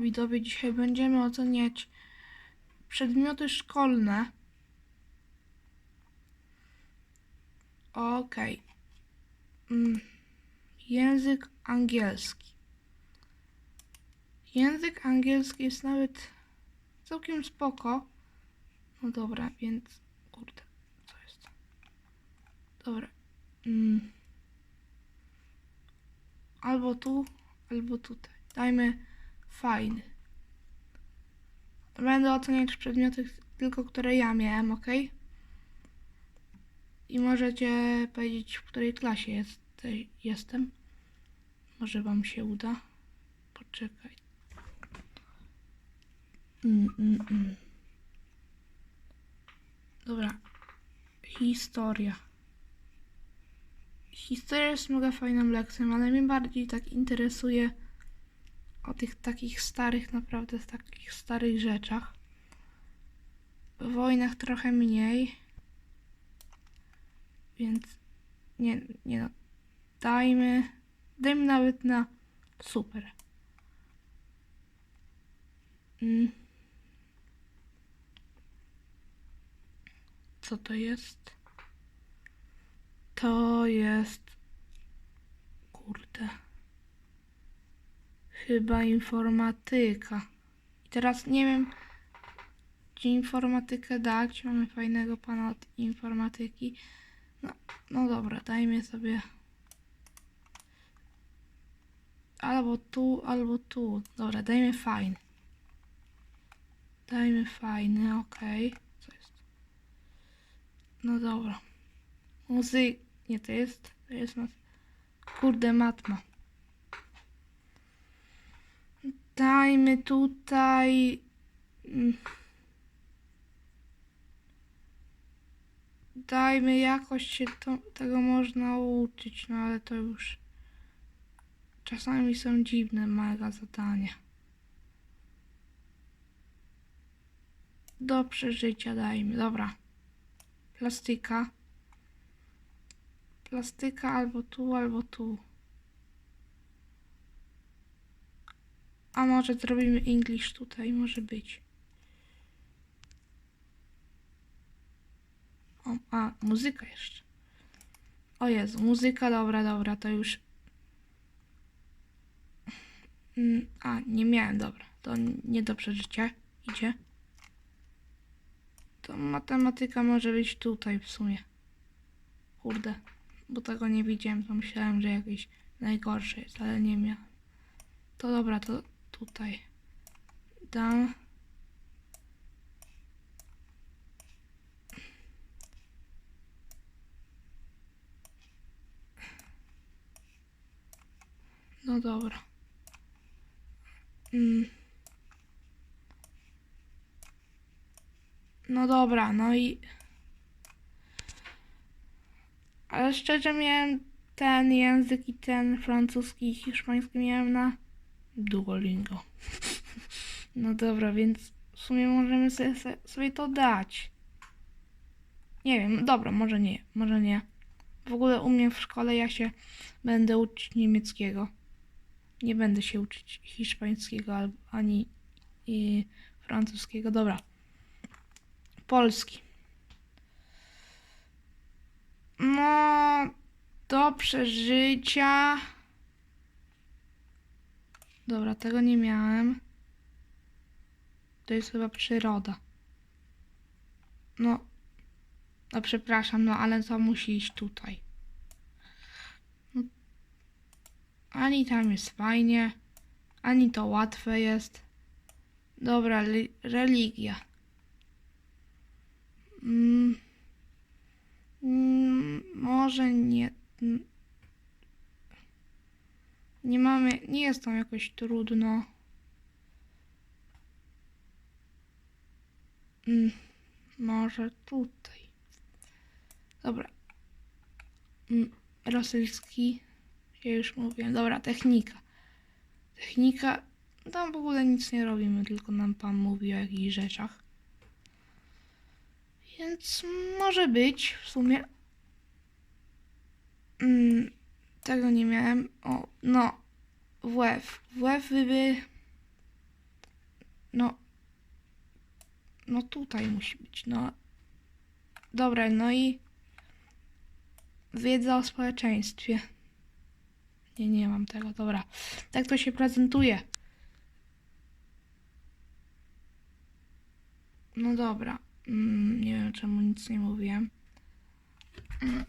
Widowie, dzisiaj będziemy oceniać przedmioty szkolne. Okej. Mm, Język angielski. Język angielski jest nawet całkiem spoko. No dobra, więc kurde, co jest? Dobra. Mm. Albo tu, albo tutaj. Dajmy fajny. Będę oceniać przedmioty tylko, które ja miałem, ok? I możecie powiedzieć, w której klasie jest, jestem. Może wam się uda. Poczekaj. Mm, mm, mm. Dobra. Historia. Historia jest mega fajną lekcją, ale mnie bardziej tak interesuje o tych takich starych, naprawdę takich starych rzeczach. W wojnach trochę mniej. Więc nie, nie no. Dajmy, dajmy nawet na super. Mm. Co to jest? To jest. Kurde. Chyba informatyka. I teraz nie wiem, gdzie informatykę dać. Mamy fajnego pana od informatyki. No, no dobra, dajmy sobie. Albo tu, albo tu. Dobra, dajmy fajny. Dajmy fajny, okej. Co jest? No dobra. Muzyk. Nie, to jest. To jest. Kurde, matma. Dajmy tutaj. mm, Dajmy jakoś się to, tego można uczyć, no ale to już. Czasami są dziwne mega zadania. Do przeżycia dajmy, dobra. Plastyka. Plastyka albo tu, albo tu. A może zrobimy English tutaj, może być. O, a, muzyka jeszcze. O Jezu, muzyka, dobra, dobra, to już... Mm, A, nie miałem, dobra. To nie do przeżycia. Idzie. To matematyka może być tutaj w sumie. Kurde, bo tego nie widziałem, to myślałem, że jakieś najgorsze jest, ale nie miałem. To dobra, to tutaj. Dam. No dobra. Mm. No dobra, no i. Ale szczerze miałem ten język i ten francuski i hiszpański miałem na Duolingo. No dobra, więc w sumie możemy sobie, sobie to dać. Nie wiem, dobra, może nie, może nie. W ogóle u mnie w szkole ja się będę uczyć niemieckiego. Nie będę się uczyć hiszpańskiego ani francuskiego. Dobra. Polski. No, do przeżycia. Dobra, tego nie miałem. To jest chyba przyroda. No, no przepraszam, no ale to musi iść tutaj. No, ani tam jest fajnie, ani to łatwe jest. Dobra, li- religia. Mm, mm, może nie. mm, Nie mamy, nie jest tam jakoś trudno. Mm, może tutaj. Dobra. Mm, rosyjski. Ja już mówiłem. Dobra, technika. Technika. Tam w ogóle nic nie robimy, tylko nam pan mówi o jakichś rzeczach. Więc może być w sumie. Mm, tego nie miałem. O, no. WF. WF by. No. No tutaj musi być, no. Dobra, no i wiedza o społeczeństwie. Nie, nie mam tego, dobra. Tak to się prezentuje. No dobra. Mm, nie wiem, czemu nic nie mówiłem. Mm.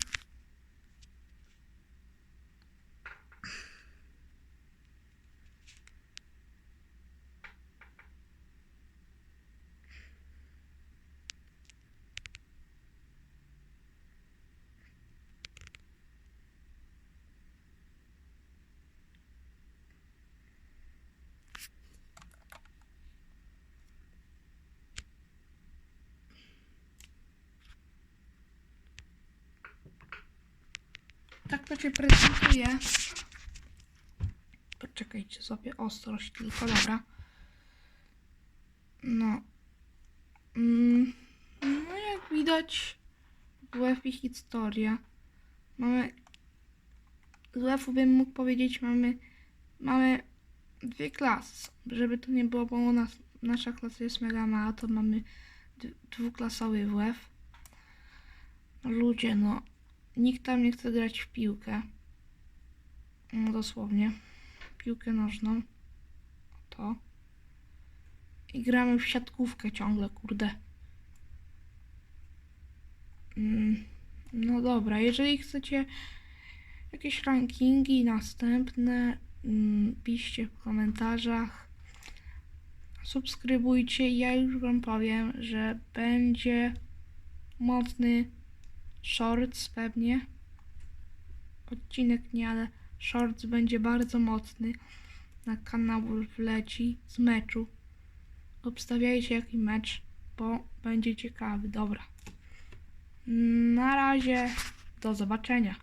Tak to się prezentuje. Poczekajcie sobie, ostrość tylko, dobra. No. Mm, no jak widać, WF i historia. Mamy... Z WF-u bym mógł powiedzieć, mamy... Mamy dwie klasy. Żeby to nie było, bo u nas, nasza klasa jest mega mała, to mamy dwuklasowy WF. Ludzie, no. Nikt tam nie chce grać w piłkę. No dosłownie. Piłkę nożną. To. I gramy w siatkówkę ciągle, kurde. Mm, No dobra, jeżeli chcecie jakieś rankingi następne, mm, piszcie w komentarzach. Subskrybujcie ja już wam powiem, że będzie mocny shorts pewnie. Odcinek nie, ale shorts będzie bardzo mocny. Na kanał wleci z meczu. Obstawiajcie jaki mecz, bo będzie ciekawy. Dobra. Na razie. Do zobaczenia.